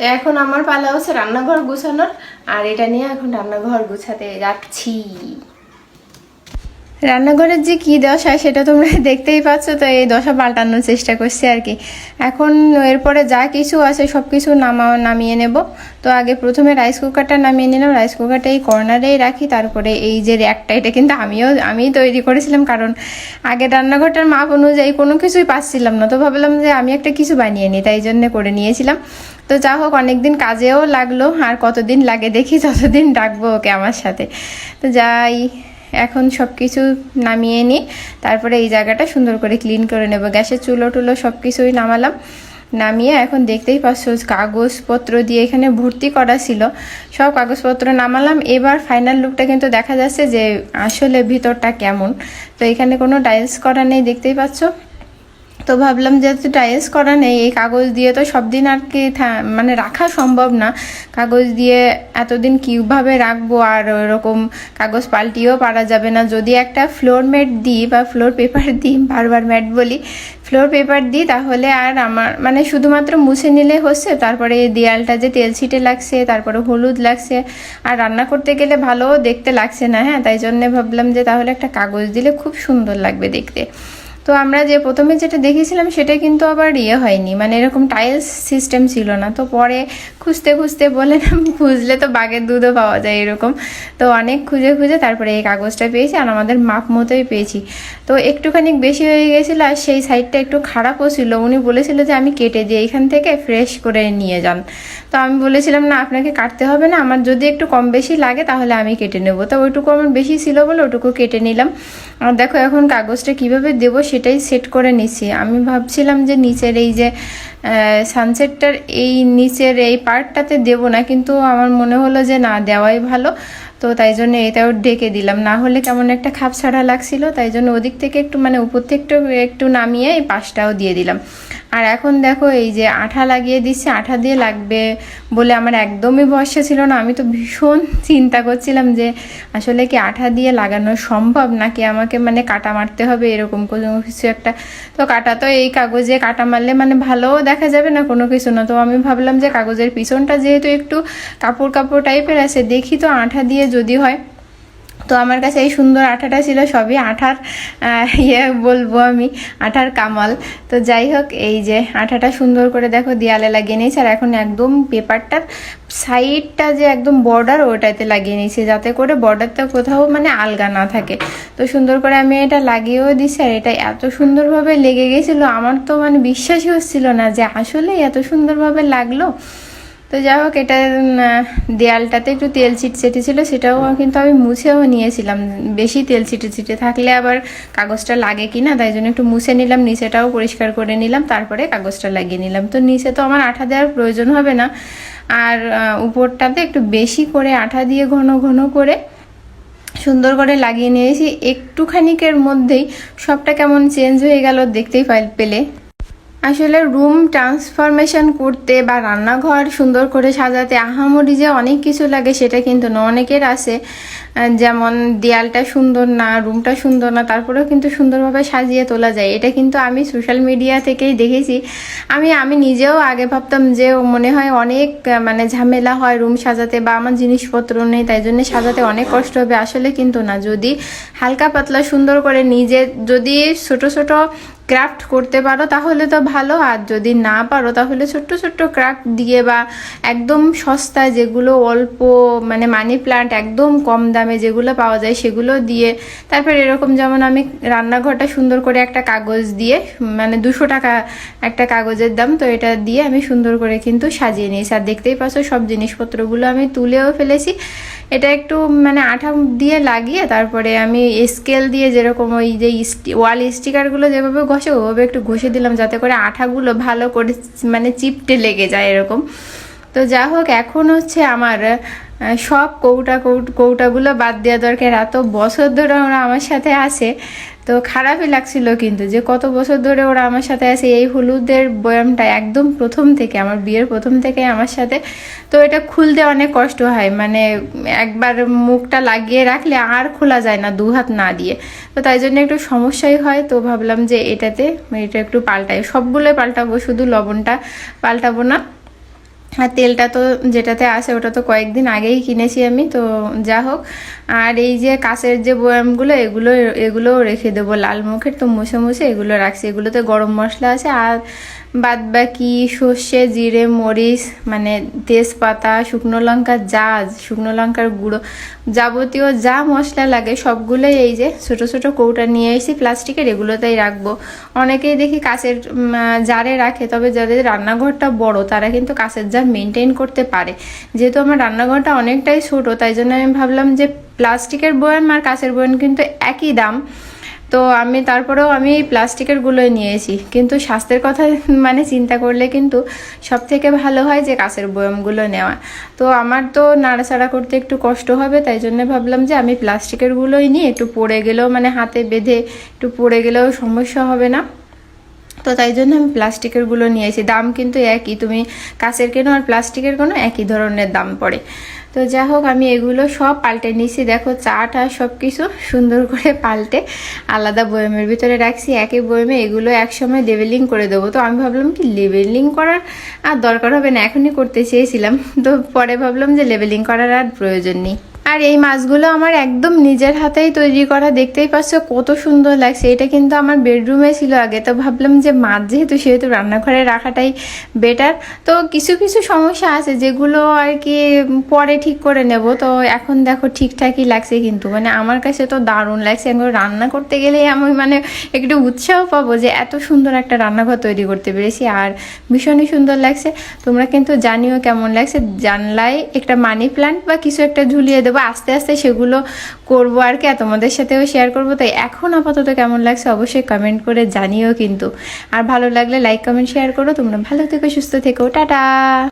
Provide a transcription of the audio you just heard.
এখন আমার পালা হচ্ছে রান্নাঘর গুছানোর আর এটা নিয়ে এখন রান্নাঘর গুছাতে যাচ্ছি। রান্নাঘরের যে কী দশা সেটা তোমরা দেখতেই পাচ্ছ, তো এই দশা পাল্টানোর চেষ্টা করছি আর কি। এখন এরপরে যা কিছু আছে সব কিছু নামা, নামিয়ে নেব। তো আগে প্রথমে রাইস কুকারটা নামিয়ে নিলাম। রাইস কুকারটা এই কর্নারেই রাখি, তারপরে এই যে র্যাকটা এটা কিন্তু আমিও, আমিই তৈরি করেছিলাম, কারণ আগে রান্নাঘরটার মাপ অনুযায়ী কোনো কিছুই পাচ্ছিলাম না। তো ভাবলাম যে আমি একটা কিছু বানিয়ে নিই, তাই জন্য করে নিয়েছিলাম। তো যা হোক, অনেকদিন কাজেও লাগল, আর কতদিন লাগে দেখি, ততদিন ডাকবো ওকে আমার সাথে। তো যাই। এখন সব কিছু নামিয়ে নিই। তারপরে এই জায়গাটা সুন্দর করে ক্লিন করে নেব। গ্যাসের চুলো টুলো সব কিছুই নামালাম। নামিয়ে এখন দেখতেই পাচ্ছ কাগজপত্র দিয়ে এখানে ভর্তি করা ছিল। সব কাগজপত্র নামালাম। এবার ফাইনাল লুকটা কিন্তু দেখা যাচ্ছে যে আসলে ভিতরটা কেমন। তো এখানে কোনো টাইলস করা নেই, দেখতেই পাচ্ছ। তো ভাবলাম যেহেতু টাইলস করা নেই, এই কাগজ দিয়ে তো সব দিন আর কি মানে রাখা সম্ভব না। কাগজ দিয়ে এতদিন কীভাবে রাখব আর ওরকম কাগজ পাল্টিয়েও পারা যাবে না। যদি একটা ফ্লোর ম্যাট দিই বা ফ্লোর পেপার দিই, বারবার ম্যাট বলি ফ্লোর পেপার দিই তাহলে আর আমার মানে শুধুমাত্র মুছে নিলে হচ্ছে, তারপরে এই দেয়ালটা যে তেল ছিটে লাগছে, তারপরে হলুদ লাগছে, আর রান্না করতে গেলে ভালোও দেখতে লাগছে না হ্যাঁ? তাই জন্য ভাবলাম যে তাহলে একটা কাগজ দিলে খুব সুন্দর লাগবে দেখতে। তো আমরা যে প্রথমে যেটা দেখেছিলাম সেটা কিন্তু আবার ইয়ে হয়নি। মানে এরকম টাইলস সিস্টেম ছিল না। তো পরে খুঁজতে খুঁজতে বললাম খুঁজলে তো বাঘের দুধও পাওয়া যায় এরকম। তো অনেক খুঁজে খুঁজে তারপরে এই কাগজটা পেয়েছি আর আমাদের মাপ মতোই পেয়েছি। তো একটুখানি বেশি হয়ে গেছিল আর সেই সাইডটা একটু খারাপও ছিল। উনি বলেছিল যে, আমি কেটে দিই এখান থেকে ফ্রেশ করে নিয়ে যান। তো আমি বলেছিলাম, না, আপনাকে কাটতে হবে না। আমার যদি একটু কম বেশি লাগে তাহলে আমি কেটে নেব। তো ওইটুকু আমার বেশি ছিল বলে ওটুকু কেটে নিলাম। আর দেখো এখন কাগজটা কীভাবে দেবো সেটাই সেট করে নিছি। আমি ভাবছিলাম যে নিচের এই যে সানসেটটার এই নিচের এই পার্টটাতে দেব না, কিন্তু আমার মনে হলো যে না, দেওয়াই ভালো। তো তাই জন্য এটাও ডেকে দিলাম। না হলে কেমন একটা খাপ ছাড়া লাগছিল, তাই জন্য ওদিক থেকে একটু মানে উপর থেকে একটু একটু নামিয়ে এই পাশটাও দিয়ে দিলাম। আর এখন দেখো এই যে আঠা লাগিয়ে দিচ্ছে, আঠা দিয়ে লাগবে বলে আমার একদমই ভরসা ছিল না। আমি তো ভীষণ চিন্তা করছিলাম যে আসলে কি আঠা দিয়ে লাগানো সম্ভব নাকি আমাকে মানে কাটা মারতে হবে এরকম কোনো কিছু একটা। তো কাটা তো এই কাগজে কাটা মারলে মানে ভালোও দেখা যাবে না কোনো কিছু না। তো আমি ভাবলাম যে কাগজের পিছনটা যেহেতু একটু কাপড় কাপড় টাইপের আছে, দেখি তো আঠা দিয়ে যদি হয়। তো আমার কাছে এই সুন্দর আঠাটা ছিল, সবই আঠার ইয়ে বলব আমি, আঠার কামাল। তো যাই হোক, এই যে আঠাটা সুন্দর করে দেখো দেয়ালে লাগিয়ে নিয়েছি, আর এখন একদম পেপারটার সাইডটা যে একদম বর্ডার ওটাতে লাগিয়ে নিয়েছি, যাতে করে বর্ডারটা কোথাও মানে আলগা না থাকে। তো সুন্দর করে আমি এটা লাগিয়েও দিছি, আর এটা এত সুন্দরভাবে লেগে গেছিল, আমার তো মানে বিশ্বাসই হচ্ছিল না যে আসলে এত সুন্দরভাবে লাগল। তো যাই হোক, এটা দেয়ালটাতে একটু তেল ছিটছিটে ছিল, সেটাও কিন্তু আমি মুছেও নিয়েছিলাম। বেশি তেল ছিটে ছিটে থাকলে আবার কাগজটা লাগে কি না তাই জন্য একটু মুছে নিলাম, নিচেটাও পরিষ্কার করে নিলাম, তারপরে কাগজটা লাগিয়ে নিলাম। তো নিচে তো আমার আঠা দেওয়ার প্রয়োজন হবে না। আর উপরটাতে একটু বেশি করে আঠা দিয়ে ঘন ঘন করে সুন্দর করে লাগিয়ে নিয়েছি। একটুখানিকের মধ্যেই সবটা কেমন চেঞ্জ হয়ে গেল দেখতেই পেলে। আসলে রুম ট্রান্সফরমেশন করতে বা রান্নাঘর সুন্দর করে সাজাতে আহামরি যে অনেক কিছু লাগে সেটা কিন্তু না। অনেকের আছে যেমন দেয়ালটা সুন্দর না রুমটা সুন্দর না, তারপরেও কিন্তু সুন্দরভাবে সাজিয়ে তোলা যায়। এটা কিন্তু আমি সোশ্যাল মিডিয়া থেকেই দেখেছি। আমি আমি নিজেও আগে ভাবতাম যে মনে হয় অনেক মানে ঝামেলা হয় রুম সাজাতে বা আমার জিনিসপত্র নেই, তাই জন্য সাজাতে অনেক কষ্ট হবে। আসলে কিন্তু না। যদি হালকা পাতলা সুন্দর করে নিজে, যদি ছোট ছোট ক্রাফট করতে পারো, তাহলে তো ভালো। আর যদি না পারো, তাহলে ছোট্ট ছোট্ট ক্রাফট দিয়ে বা একদম সস্তা যেগুলো অল্প মানে মানি প্লান্ট একদম কম দামে যেগুলো পাওয়া যায়, সেগুলো দিয়ে তারপর এরকম যেমন আমি রান্নাঘরটা সুন্দর করে একটা কাগজ দিয়ে মানে দুশো টাকা একটা কাগজের দাম, তো এটা দিয়ে আমি সুন্দর করে কিন্তু সাজিয়ে নিয়েছি। আর দেখতেই পাচ্ছ সব জিনিসপত্রগুলো আমি তুলেও ফেলেছি। এটা একটু মানে আঠা দিয়ে লাগিয়ে তারপরে আমি স্কেল দিয়ে যেরকম ওই যে ওয়াল স্টিকারগুলো যেভাবে ঘষে ওভাবে একটু ঘষে দিলাম যাতে করে আঠাগুলো ভালো করে মানে চিপটে লেগে যায় এরকম। তো যা হোক, এখন হচ্ছে আমার সব কৌটা কৌট- কৌটাগুলো বাদ দেওয়া দরকার। এত বছর ধরে ওরা আমার সাথে আছে। তো খারাপই লাগছিল কিন্তু যে কত বছর ধরে ওরা আমার সাথে আছে। এই হলুদের বয়ামটা একদম প্রথম থেকে, আমার বিয়ের প্রথম থেকে আমার সাথে। তো এটা খুলতে অনেক কষ্ট হয়। মানে একবার মুখটা লাগিয়ে রাখলে আর খোলা যায় না দু হাত না দিয়ে। তো তাই জন্য একটু সমস্যাই হয়। তো ভাবলাম যে এটাতে এটা একটু পাল্টাই। সবগুলোই পাল্টাবো, শুধু লবণটা পাল্টাবো না। আর তেলটা তো যেটাতে আসে ওটা তো কয়েকদিন আগেই কিনেছি আমি, তো যা হোক। আর এই যে কাঁচের যে বয়ামগুলো, এগুলো, এগুলোও রেখে দেবো লাল মুখের, তো মুছে মুছে এগুলো রাখছি। এগুলোতে গরম মশলা আছে আর বাদ বাকি সর্ষে জিরে মরিচ মানে তেজপাতা শুকনো লঙ্কা যা শুকনো লঙ্কার গুঁড়ো যাবতীয় যা মশলা লাগে সবগুলোই এই যে ছোট ছোট কৌটা নিয়ে এসেছি প্লাস্টিকের এগুলোতেই রাখব। অনেকেই দেখি আহ, জারে রাখে তবে যাদের রান্নাঘরটা বড় তারা কিন্তু কাঁচের জার মেনটেন করতে পারে। যেহেতু আমার রান্নাঘরটা অনেকটাই ছোট তাই জন্য আমি ভাবলাম যে প্লাস্টিকের বয়াম আর কাঁচের বয়াম কিন্তু একই দাম। তো আমি তারপরেও আমি এই প্লাস্টিকের গুলোই নিয়েছি। কিন্তু স্বাস্থ্যের কথা মানে চিন্তা করলে কিন্তু সব থেকে ভালো হয় যে কাঁচের বয়ামগুলো নেওয়া। তো আমার তো নাড়াচাড়া করতে একটু কষ্ট হবে, তাই জন্য ভাবলাম যে আমি প্লাস্টিকের গুলোই নিই, একটু পড়ে গেলেও মানে হাতে বেঁধে একটু পড়ে গেলেও সমস্যা হবে না। তো তাই জন্য আমি প্লাস্টিকেরগুলো নিয়েছি। দাম কিন্তু একই, তুমি কাঁচের কেনো আর প্লাস্টিকের কোনো একই ধরনের দাম পড়ে। তো যা হোক, আমি এগুলো সব পাল্টে নিছি দেখো, চাটা সব কিছু সুন্দর করে পাল্টে আলাদা বয়মের ভিতরে রাখছি। একই বয়মে এগুলো একসময় লেবেলিং করে দেবো। তো আমি ভাবলাম কি, লেবেলিং করার আর দরকার হবে না, এখনই করতে চেয়েছিলাম। তো পরে ভাবলাম যে লেবেলিং করার আর প্রয়োজন নেই। আর এই মাছগুলো আমার একদম নিজের হাতেই তৈরি করা, দেখতেই পাচ্ছ কত সুন্দর লাগছে। এটা কিন্তু আমার বেডরুমে ছিল আগে, তো ভাবলাম যে মাছ যেহেতু, সেহেতু রান্নাঘরে রাখাটাই বেটার তো কিছু কিছু সমস্যা আছে যেগুলো আর কি পরে ঠিক করে নেব। তো এখন দেখো ঠিকঠাকই লাগছে কিন্তু মানে আমার কাছে তো দারুণ লাগছে। এখন রান্না করতে গেলেই আমি মানে একটু উৎসাহ পাবো যে এত সুন্দর একটা রান্নাঘর তৈরি করতে পেরেছি আর ভীষণই সুন্দর লাগছে। তোমরা কিন্তু জানিও কেমন লাগছে। জানলায় একটা মানি প্ল্যান্ট বা কিছু একটা ঝুলিয়ে দেবো। আস্তে আস্তে সেগুলো করব আর কি তোমাদের সাথেও শেয়ার করব। তাই এখন আপাতত কেমন লাগছে অবশ্যই কমেন্ট করে জানিও কিন্তু। আর ভালো লাগলে লাইক কমেন্ট শেয়ার করো। তোমরা ভালো থেকো, সুস্থ থেকো। টাটা!